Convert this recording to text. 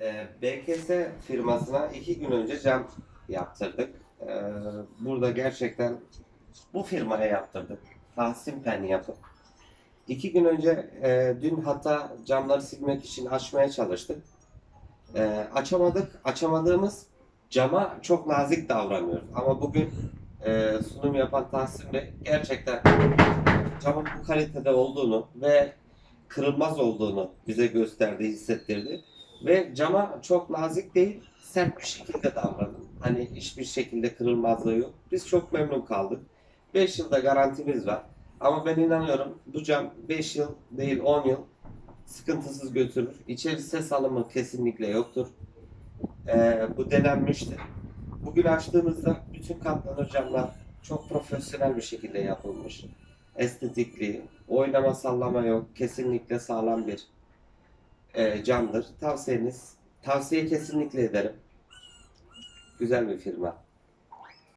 Ee, BKS firmasına iki gün önce cam yaptırdık. Ee, burada gerçekten bu firmaya yaptırdık. Tahsin Pen yapıp. İki gün önce e, dün hatta camları silmek için açmaya çalıştık. Ee, açamadık. Açamadığımız cama çok nazik davranıyoruz. Ama bugün e, sunum yapan Tahsin Bey gerçekten camın bu kalitede olduğunu ve kırılmaz olduğunu bize gösterdi, hissettirdi. Ve cama çok nazik değil, sert bir şekilde davranın. Hani hiçbir şekilde kırılmazlığı yok. Biz çok memnun kaldık. 5 yılda garantimiz var. Ama ben inanıyorum bu cam 5 yıl değil 10 yıl sıkıntısız götürür. İçeri ses alımı kesinlikle yoktur. Ee, bu denenmiştir. Bugün açtığımızda bütün katlanır camlar çok profesyonel bir şekilde yapılmış. Estetikli, oynama sallama yok. Kesinlikle sağlam bir e, camdır. Tavsiyeniz, tavsiye kesinlikle ederim. Güzel bir firma.